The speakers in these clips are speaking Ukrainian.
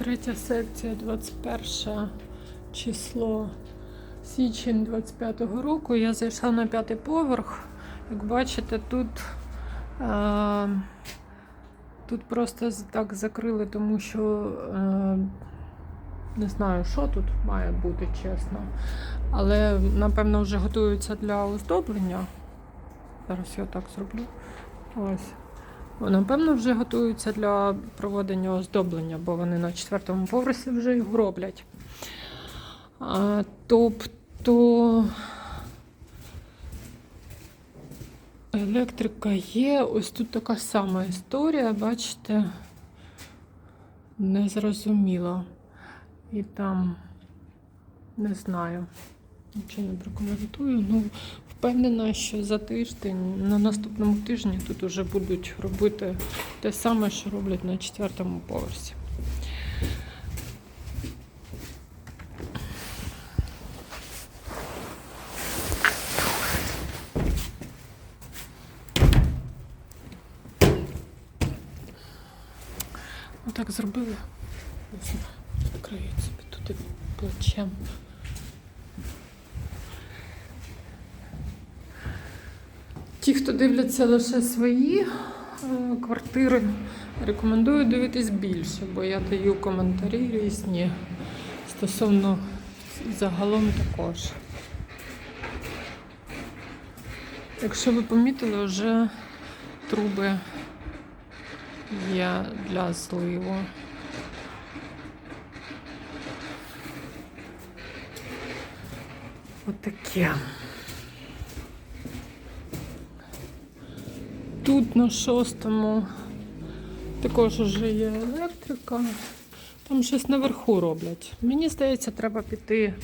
Третя секція, 21 число січень 25-го року. Я зайшла на п'ятий поверх. Як бачите, тут, е, тут просто так закрили, тому що е, не знаю, що тут має бути, чесно. Але напевно вже готуються для оздоблення. Зараз я так зроблю. Ось. Напевно, вже готуються для проведення оздоблення, бо вони на четвертому поверсі вже його роблять. А, тобто електрика є. Ось тут така сама історія, бачите, незрозуміло. І там не знаю. Нічого не прокоментую. Ну, впевнена, що за тиждень, на наступному тижні тут вже будуть робити те саме, що роблять на четвертому поверсі. Отак зробили. Не знаю, Вкриють собі туди плечем. Ті, хто дивляться лише свої е, квартири, рекомендую дивитись більше, бо я даю коментарі різні стосовно загалом також. Якщо ви помітили, вже труби є для зливу. Отаке. Тут на шостому також вже є електрика. Там щось наверху роблять. Мені здається, треба піти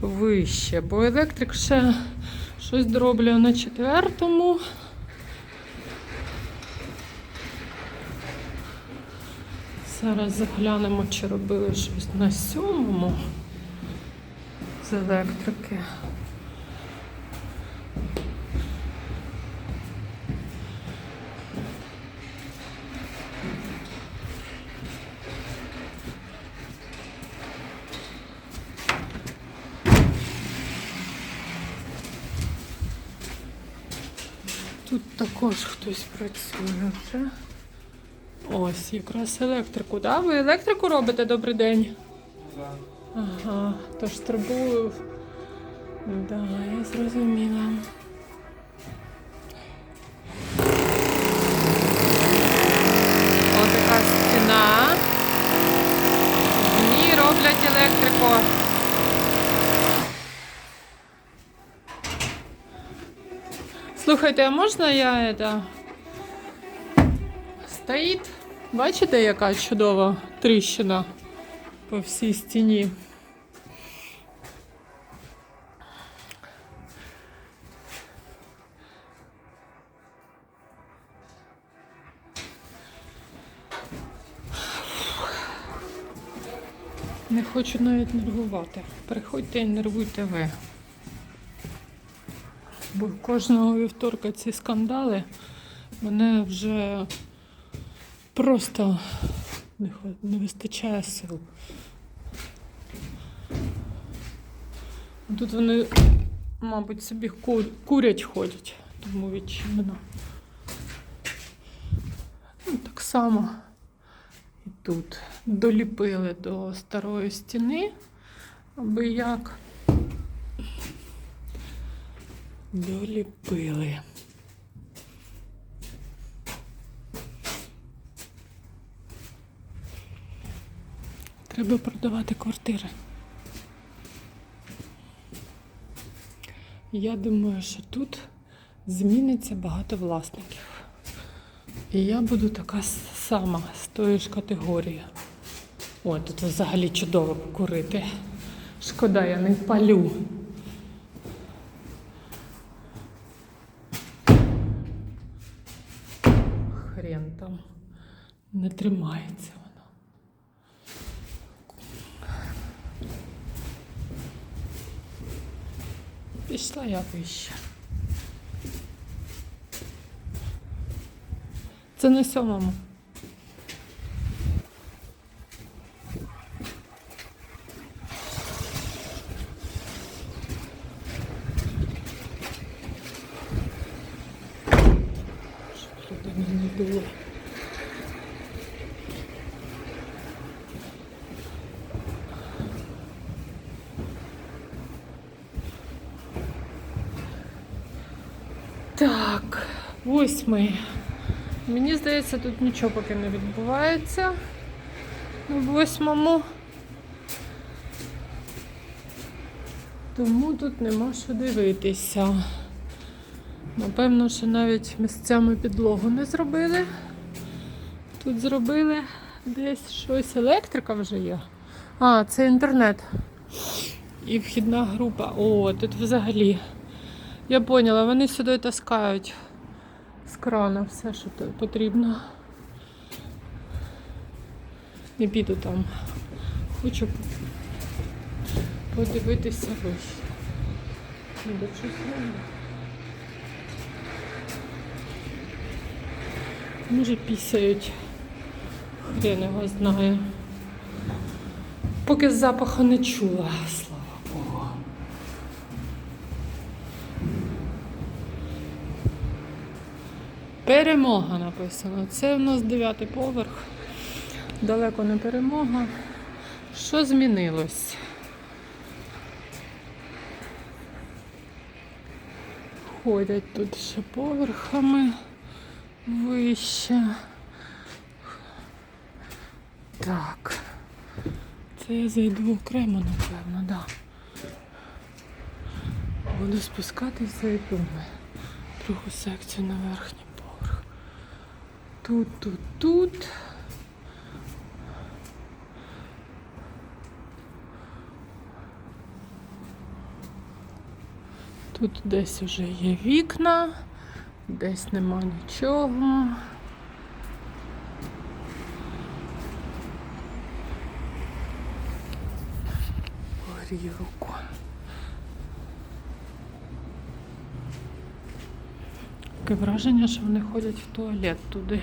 вище, бо електрик ще щось дороблює на четвертому. Зараз заглянемо, чи робили щось на сьомому з електрики. Тут також хтось працює вже. Ось, якраз електрику. Да? Ви електрику робите добрий день? Ага, тож турбую. Да, я зрозуміла. Ось така стіна. В ній роблять електрику. Слухайте, а можна я это... Стоїть. Бачите, яка чудова тріщина по всій стіні. Не хочу навіть нервувати. Приходьте і нервуйте ви. Бо кожного вівторка ці скандали мене вже просто не, вистачає сил. Тут вони, мабуть, собі курять ходять, тому відчинено. Ну, так само і тут доліпили до старої стіни, аби як. Доліпили. Треба продавати квартири. Я думаю, що тут зміниться багато власників. І я буду така сама з тої ж категорії. О, тут взагалі чудово покурити. Шкода, я не палю. Не тримається вона. Пішла я вище. Це на сьомому. було. Так, восьмий. Мені здається, тут нічого поки не відбувається. На восьмому. Тому тут нема що дивитися. Напевно, що навіть місцями підлогу не зробили. Тут зробили десь щось. Електрика вже є. А, це інтернет. І вхідна група. О, тут взагалі. Я поняла, вони сюди таскають крана все, що потрібно. Не піду там. Хочу подивитися вище. Ніби щось роблять. Може пісяють. Хрен його знає. Поки запаху не чула, Перемога написано. Це в нас дев'ятий поверх. Далеко не перемога. Що змінилось? Ходять тут ще поверхами вище. Так. Це я зайду окремо, напевно, да. Буду спускатись, зайду на другу секцію на поверх. Тут, тут, тут. Тут десь вже є вікна, десь нема нічого. Горі руку. Таке враження, що вони ходять в туалет туди.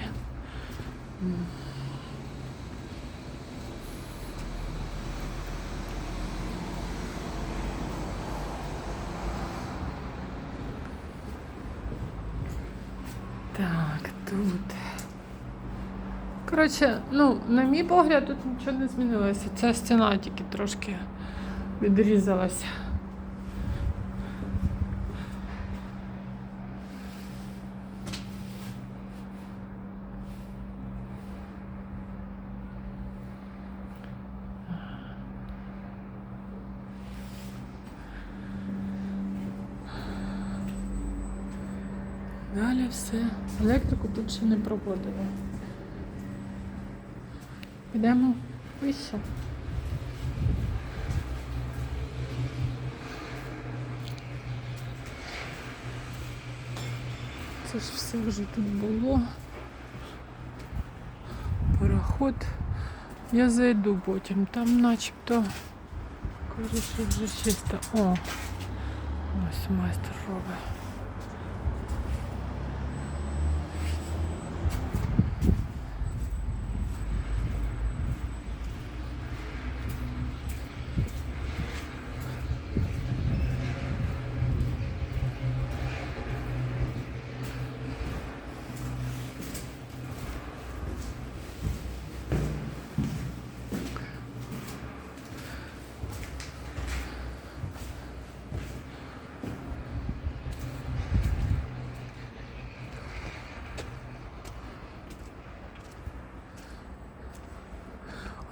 Так, тут. Коротше, ну, на мій погляд, тут нічого не змінилося. Ця стіна тільки трошки відрізалася. Все. Електрику тут ще не проводили. Підемо вище. Це ж все вже тут було. Пароход. Я зайду потім. Там начебто кажуть, вже чисто. О! Ось майстер робить.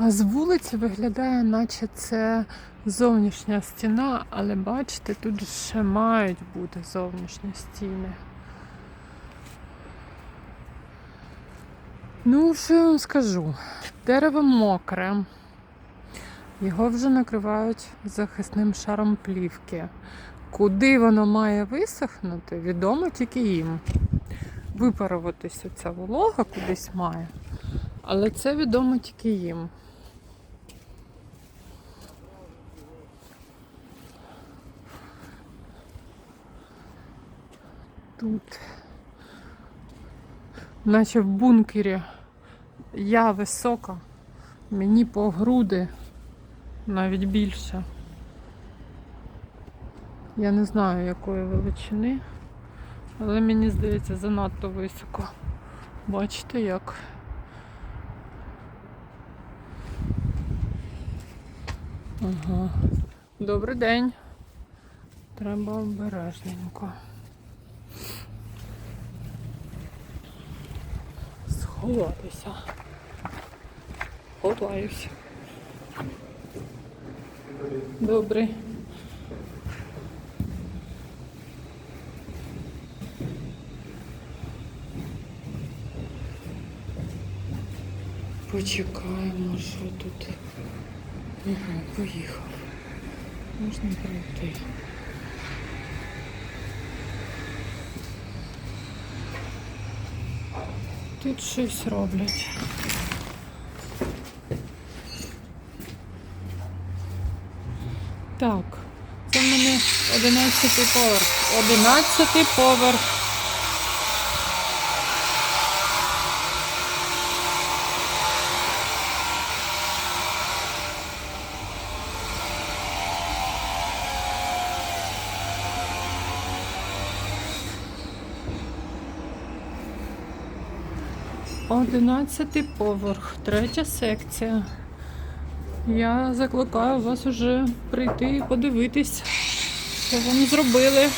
А з вулиці виглядає, наче це зовнішня стіна, але бачите, тут ще мають бути зовнішні стіни. Ну, що я вам скажу? Дерево мокре. Його вже накривають захисним шаром плівки. Куди воно має висохнути, відомо тільки їм. Випаруватися ця волога кудись має. Але це відомо тільки їм. Тут, наче в бункері, я висока, мені по груди, навіть більше. Я не знаю якої величини, але мені здається занадто високо. Бачите як. Ага. Добрий день. Треба обережненько. Сховатися. Ховаюся. Добрий. Почекаємо, що тут. Ага, поїхав. Можна пройти. Тут щось роблять. Так, це в мене 11 поверх. 11 поверх. Одинадцятий поверх, третя секція. Я закликаю вас уже прийти і подивитись, що вони зробили.